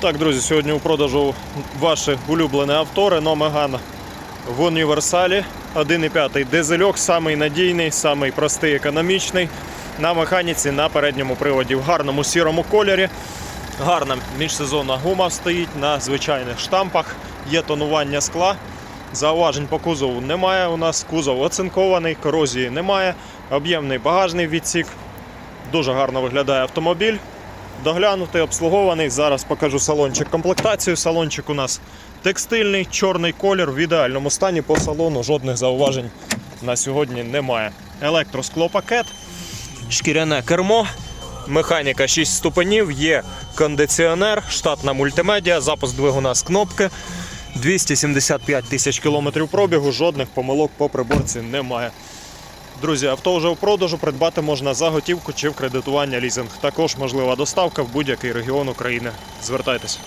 Так, друзі, сьогодні у продажу ваше улюблене авто Renault Megane в універсалі. 1,5 дизельок, самий надійний, самий простий, економічний. На механіці на передньому приводі в гарному сірому кольорі. Гарна міжсезонна гума стоїть на звичайних штампах. Є тонування скла. Зауважень по кузову немає. У нас кузов оцинкований, корозії немає. Об'ємний багажний відсік. Дуже гарно виглядає автомобіль. Доглянутий, обслугований. Зараз покажу салончик комплектацію. Салончик у нас текстильний, чорний колір в ідеальному стані по салону. Жодних зауважень на сьогодні немає. Електросклопакет, шкіряне кермо, механіка 6 ступенів, є кондиціонер, штатна мультимедіа, запуск двигуна з кнопки. 275 тисяч кілометрів пробігу, жодних помилок по приборці немає. Друзі, авто вже в продажу придбати можна за готівку чи в кредитування лізинг. Також можлива доставка в будь-який регіон України. Звертайтесь.